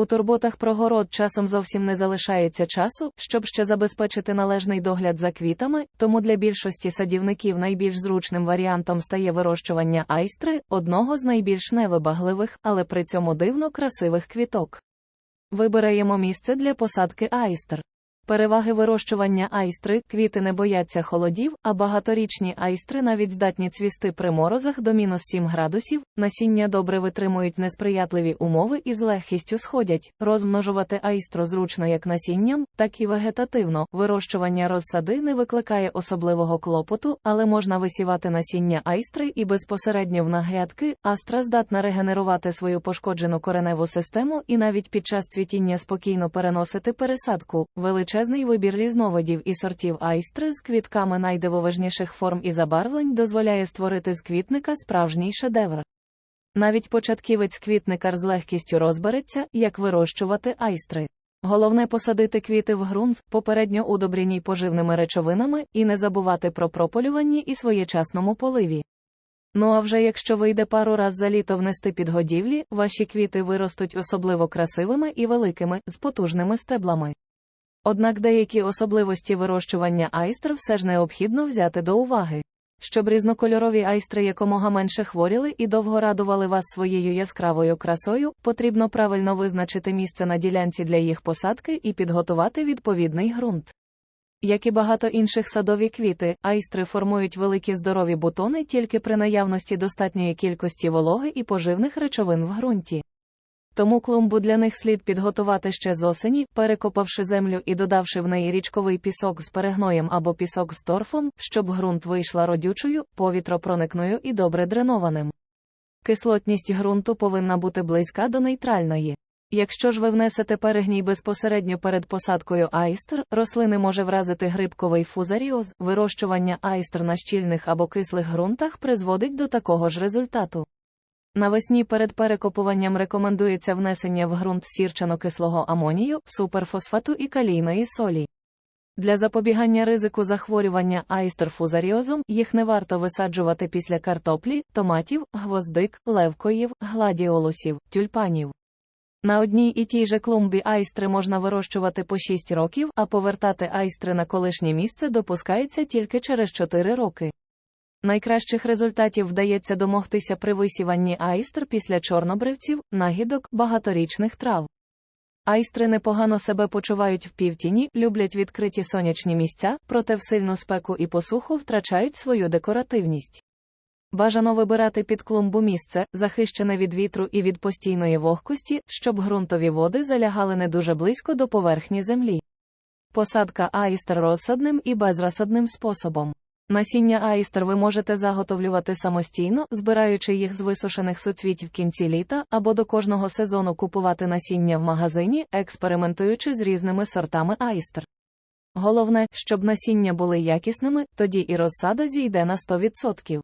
У турботах про город часом зовсім не залишається часу, щоб ще забезпечити належний догляд за квітами, тому для більшості садівників найбільш зручним варіантом стає вирощування айстри, одного з найбільш невибагливих, але при цьому дивно красивих квіток. Вибираємо місце для посадки айстр. Переваги вирощування айстри, квіти не бояться холодів, а багаторічні айстри навіть здатні цвісти при морозах до мінус 7 градусів, насіння добре витримують несприятливі умови і з легкістю сходять. Розмножувати айстру зручно як насінням, так і вегетативно. Вирощування розсади не викликає особливого клопоту, але можна висівати насіння айстри і безпосередньо в нагрядки. Астра здатна регенерувати свою пошкоджену кореневу систему і навіть під час цвітіння спокійно переносити пересадку. Величезний вибір різновидів і сортів айстри з квітками найдивовижніших форм і забарвлень дозволяє створити з квітника справжній шедевр. Навіть початківець квітникар з легкістю розбереться, як вирощувати айстри. Головне посадити квіти в ґрунт, попередньо удобреній поживними речовинами, і не забувати про прополюванні і своєчасному поливі. Ну а вже якщо вийде пару раз за літо внести підгодівлі, ваші квіти виростуть особливо красивими і великими, з потужними стеблами. Однак деякі особливості вирощування айстр все ж необхідно взяти до уваги. Щоб різнокольорові айстри якомога менше хворіли і довго радували вас своєю яскравою красою, потрібно правильно визначити місце на ділянці для їх посадки і підготувати відповідний ґрунт. Як і багато інших садові квіти, айстри формують великі здорові бутони тільки при наявності достатньої кількості вологи і поживних речовин в ґрунті. Тому клумбу для них слід підготувати ще з осені, перекопавши землю і додавши в неї річковий пісок з перегноєм або пісок з торфом, щоб ґрунт вийшла родючою, повітропроникною і добре дренованим. Кислотність ґрунту повинна бути близька до нейтральної. Якщо ж ви внесете перегній безпосередньо перед посадкою айстр, рослини може вразити грибковий фузаріоз, вирощування айстр на щільних або кислих ґрунтах призводить до такого ж результату. Навесні перед перекопуванням рекомендується внесення в ґрунт сірчано-кислого амонію, суперфосфату і калійної солі. Для запобігання ризику захворювання айстерфузаріозом їх не варто висаджувати після картоплі, томатів, гвоздик, левкоїв, гладіолусів, тюльпанів. На одній і тій же клумбі айстри можна вирощувати по 6 років, а повертати айстри на колишнє місце допускається тільки через 4 роки. Найкращих результатів вдається домогтися при висіванні айстр після чорнобривців, нагідок, багаторічних трав. Айстри непогано себе почувають в півтіні, люблять відкриті сонячні місця, проте в сильну спеку і посуху втрачають свою декоративність. Бажано вибирати під клумбу місце, захищене від вітру і від постійної вогкості, щоб ґрунтові води залягали не дуже близько до поверхні землі. Посадка аїстр розсадним і безрозсадним способом. Насіння аїстер ви можете заготовлювати самостійно, збираючи їх з висушених суцвіть в кінці літа, або до кожного сезону купувати насіння в магазині, експериментуючи з різними сортами аїстер. Головне, щоб насіння були якісними, тоді і розсада зійде на 100%.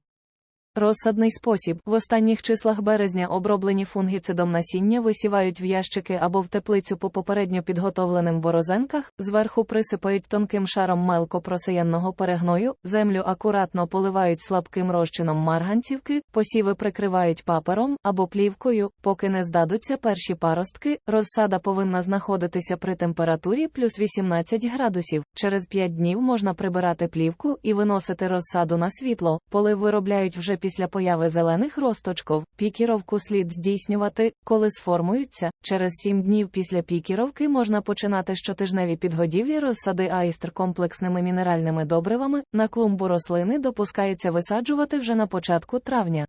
Розсадний спосіб в останніх числах березня оброблені фунгіцидом насіння висівають в ящики або в теплицю по попередньо підготовленим борозенках, зверху присипають тонким шаром мелко просеянного перегною, землю акуратно поливають слабким розчином марганцівки, посіви прикривають папером або плівкою, поки не здадуться перші паростки. Розсада повинна знаходитися при температурі плюс 18 градусів. Через 5 днів можна прибирати плівку і виносити розсаду на світло. Полив виробляють вже після появи зелених росточков, пікіровку слід здійснювати, коли сформуються. Через 7 днів після пікіровки можна починати щотижневі підгодівлі розсади аїстр комплексними мінеральними добривами. На клумбу рослини допускається висаджувати вже на початку травня.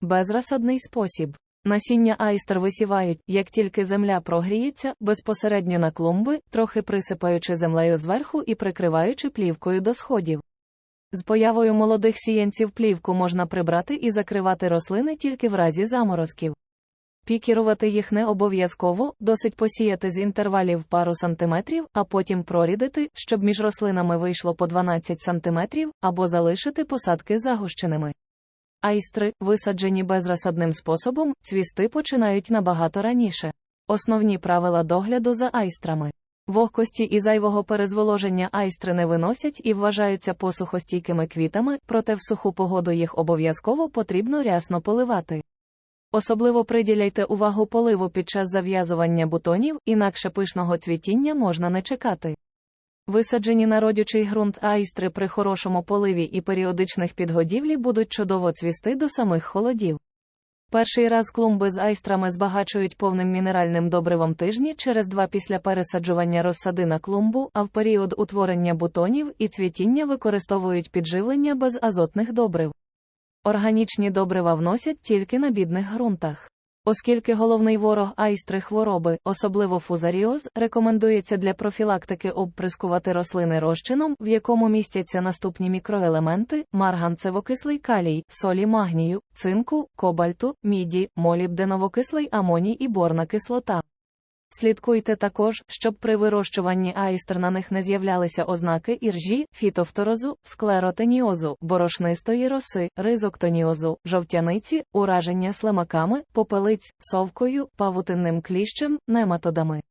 Безрозсадний спосіб. Насіння айстер висівають, як тільки земля прогріється, безпосередньо на клумби, трохи присипаючи землею зверху і прикриваючи плівкою до сходів. З появою молодих сіянців плівку можна прибрати і закривати рослини тільки в разі заморозків. Пікірувати їх не обов'язково, досить посіяти з інтервалів пару сантиметрів, а потім прорідити, щоб між рослинами вийшло по 12 сантиметрів, або залишити посадки загущеними. Айстри, висаджені безрозсадним способом, цвісти починають набагато раніше. Основні правила догляду за айстрами. Вогкості і зайвого перезволоження айстри не виносять і вважаються посухостійкими квітами, проте в суху погоду їх обов'язково потрібно рясно поливати. Особливо приділяйте увагу поливу під час зав'язування бутонів, інакше пишного цвітіння можна не чекати. Висаджені на родючий ґрунт айстри при хорошому поливі і періодичних підгодівлі будуть чудово цвісти до самих холодів. Перший раз клумби з айстрами збагачують повним мінеральним добривом тижні через два після пересаджування розсади на клумбу, а в період утворення бутонів і цвітіння використовують підживлення без азотних добрив. Органічні добрива вносять тільки на бідних ґрунтах. Оскільки головний ворог айстри хвороби, особливо фузаріоз, рекомендується для профілактики обприскувати рослини розчином, в якому містяться наступні мікроелементи: марганцевокислий калій, солі магнію, цинку, кобальту, міді, молібденовокислий амоній і борна кислота. Слідкуйте також, щоб при вирощуванні айстер на них не з'являлися ознаки іржі, фітофторозу, склеротеніозу, борошнистої роси, ризоктоніозу, жовтяниці, ураження слимаками, попелиць, совкою, павутинним кліщем, нематодами.